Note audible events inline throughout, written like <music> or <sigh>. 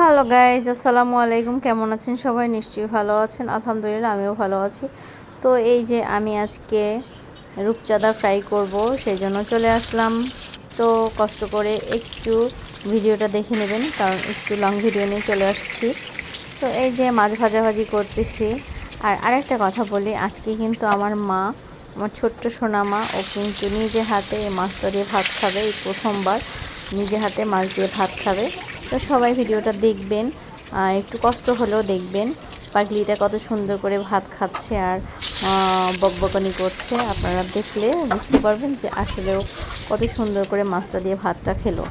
Hello guys আসসালামু আলাইকুম কেমন আছেন সবাই? নিশ্চয়ই ভালো আছেন। আলহামদুলিল্লাহ, আমিও ভালো আছি। তো এই যে আমি আজকে রূপচাঁদা ফ্রাই করব, সেই জন্য চলে আসলাম। তো কষ্ট করে একটু ভিডিওটা দেখে নেবেন, কারণ একটু লং ভিডিও নিয়ে চলে আসছি। তো এই যে মাছ ভাজাভাজি করতেছি। আর আরেকটা কথা বলি, আজকে কিন্তু আমার মা, আমার ছোট্ট সোনা মা ও কিন্তু নিজে হাতে এই মাছটা দিয়ে ভাত খাবে। এই প্রথমবার নিজে হাতে মাছ দিয়ে ভাত খাবে। তো সবাই ভিডিওটা দেখবেন একটু কষ্ট হলেও দেখবেন। পাগলিটা কত সুন্দর করে ভাত খাচ্ছে আর বকবকানি করছে। আপনারা দেখলে বুঝতে পারবেন যে আসলেও কত সুন্দর করে মাছটা দিয়ে ভাতটা খেলো।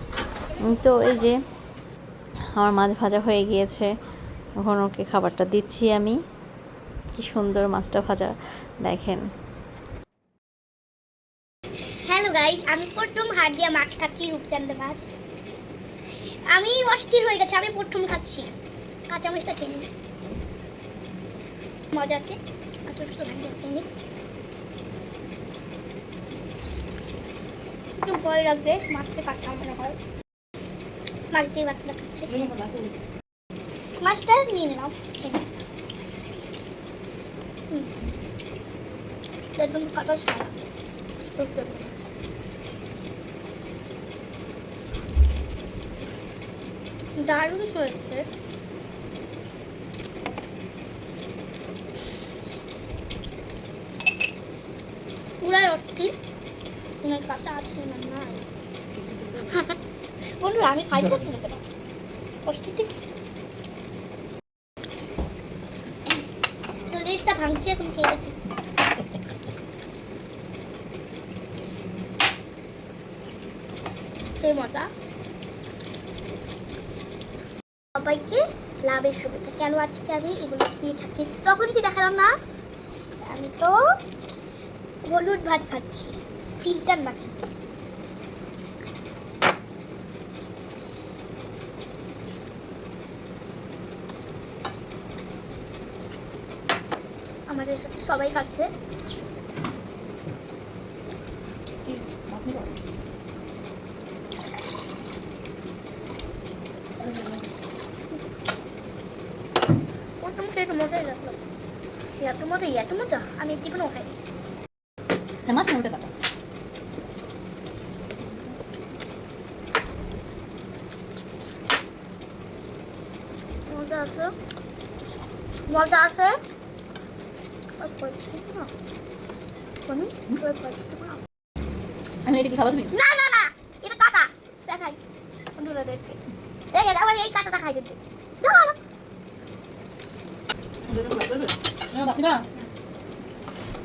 তো এই যে আমার মাছ ভাজা হয়ে গিয়েছে এখন ওকে খাবারটা দিচ্ছি আমি। কি সুন্দর মাছটা ভাজা, দেখেন। হ্যালো গাইস আমি প্রথম হাত দিয়ে মাছ খাচ্ছি রূপচাঁদ মাছ। আমি অস্থির হয়ে গেছে, আমি প্রথম খাচ্ছি। কাঁচা মাছটা খেয়ে নিই। মজা আছে। আঠারোশো নিই। একটু ভয় লাগবে মাছটা কাটতে মনে হয় মাছ দিয়ে বাচ্চাটা খাচ্ছে। মাছটা নিয়ে নিলাম। একদম কাটা সারা রূপচাঁদ মাছ দারুণ হয়েছে। পুরাই অস্থির। কোনো কাটা আছে না নাই <laughs> বন্ধুরা, আমি খাই করছি না কেন? অস্থির ঠিক। চল্লিশটা ভাঙছি, এখন খেয়ে সেই মজা। সবাইকে লাভের শুভেচ্ছা। কেন আজকে আমি এগুলো খেয়ে খাচ্ছি? তখন কি দেখালাম না, আমি তো হলুদ ভাত খাচ্ছি, ফিল্টার না আমাদের সাথে সবাই খাচ্ছে। একটু মজাই লাগল। এত মজা এত মজা আমি জীবনেও খাই মাছ মোটা কাটা মজা আছে? মজা আছে? এটা কি খাবা তুমি? না না না এটা কাটা। দেখাই। বন্ধুরা দেখে। দেখে আবার এই কাটাটা খাই ধরো।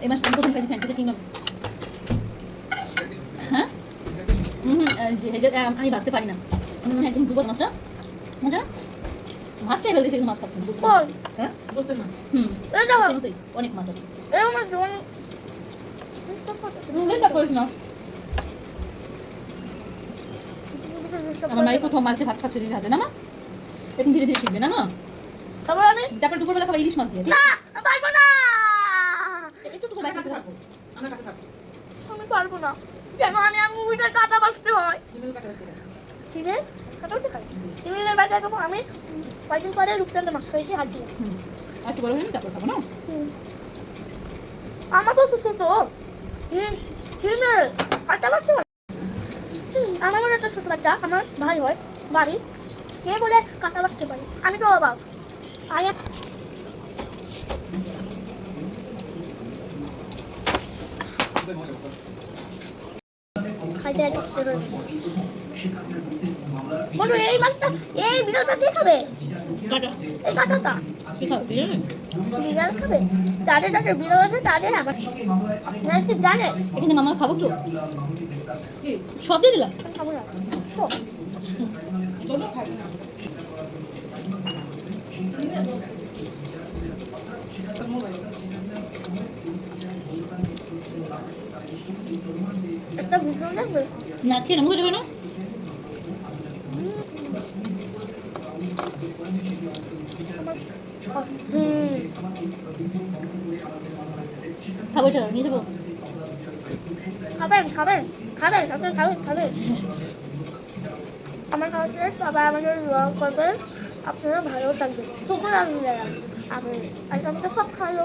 এই আমি প্রথম ফ্যান্টাসি কিংডম হ্যাঁ যে আমি বাঁচতে পারি না একদম ডুবো মাছটা মজা না ভাত ফেলতেছি কিন্তু মাছ খাচ্ছি হুম অনেক মাছ আছে আমার মায়ের প্রথম মাছ দিয়ে ভাত খাচ্ছে হাতে না মা এখন ধীরে ধীরে শিখবে না মা তারপর আমি তারপর দুপুরবেলা খাবার ইলিশ মাছ দিয়ে ঠিক না পারব না? একটু একটু করে বাঁচিয়ে থাকো আমি পারব না। কেন আমি আর মুভিটা কাটা বাঁচতে হয়? কি কাটা বাঁচতে খাই বাড়িতে খাব আমি কয়েকদিন পরে রূপচান্দ মাছ খাইছি হাত দিয়ে। একটু বড় হয়নি তারপর খাব না? আমার তো সুস্থ তো। হিম হিমে কাঁচা বাঁচতে হুম, আমার একটা ছোট বাচ্চা আমার ভাই হয় বাড়ি। সে বলে কাঁচা বাঁচতে পারে। আমি তো অবাক। খাইতে বলো এই মাছটা এই বিড়ালটা দিয়ে খাবে? এই কাঁটাটা খাবে বিড়াল খাবে? তাদের তাদের বিড়াল আছে তাদের আবার। জানে? এখানে মামা খাব তো। সব দিয়ে দিলাম। খাব না। দেখবে না মুখে না খাব এটা নিয়ে যাব খাবেন খাবেন খাবেন খাবেন খাবেন খাবেন আমার খাওয়া শেষ বাবা আমাকে করবে আপনারা ভালো থাকবেন। শুভ আমি আপনি আজকে আমাকে সব খাওয়ালো